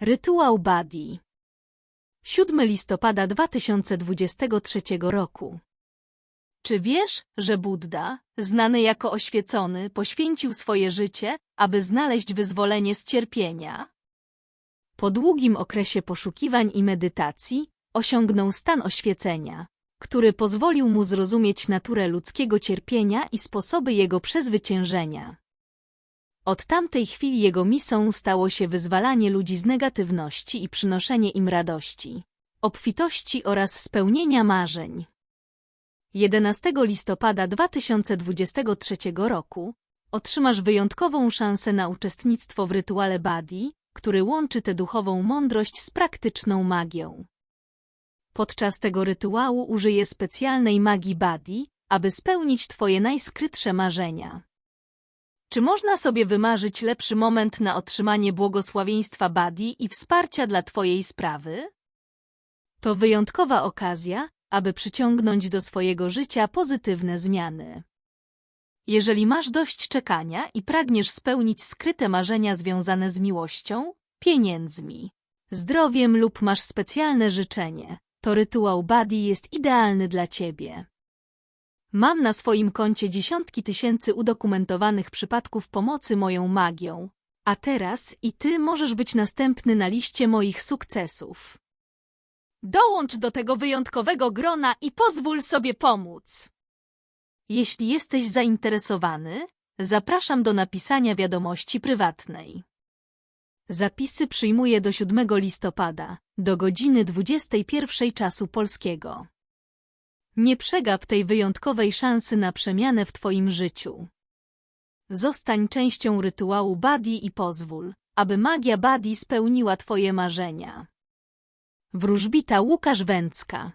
Rytuał Badi 7 listopada 2023 roku Czy wiesz, że Buddha, znany jako oświecony, poświęcił swoje życie, aby znaleźć wyzwolenie z cierpienia? Po długim okresie poszukiwań i medytacji osiągnął stan oświecenia, który pozwolił mu zrozumieć naturę ludzkiego cierpienia i sposoby jego przezwyciężenia. Od tamtej chwili jego misją stało się wyzwalanie ludzi z negatywności i przynoszenie im radości, obfitości oraz spełnienia marzeń. 11 listopada 2023 roku otrzymasz wyjątkową szansę na uczestnictwo w rytuale Badi, który łączy tę duchową mądrość z praktyczną magią. Podczas tego rytuału użyję specjalnej magii Badi, aby spełnić Twoje najskrytsze marzenia. Czy można sobie wymarzyć lepszy moment na otrzymanie błogosławieństwa Badi i wsparcia dla Twojej sprawy? To wyjątkowa okazja, aby przyciągnąć do swojego życia pozytywne zmiany. Jeżeli masz dość czekania i pragniesz spełnić skryte marzenia związane z miłością, pieniędzmi, zdrowiem lub masz specjalne życzenie, to rytuał Badi jest idealny dla Ciebie. Mam na swoim koncie dziesiątki tysięcy udokumentowanych przypadków pomocy moją magią, a teraz i Ty możesz być następny na liście moich sukcesów. Dołącz do tego wyjątkowego grona i pozwól sobie pomóc. Jeśli jesteś zainteresowany, zapraszam do napisania wiadomości prywatnej. Zapisy przyjmuję do 7 listopada, do godziny 21 czasu polskiego. Nie przegap tej wyjątkowej szansy na przemianę w Twoim życiu. Zostań częścią rytuału Badi i pozwól, aby magia Badi spełniła Twoje marzenia. Wróżbita Łukasz Węcka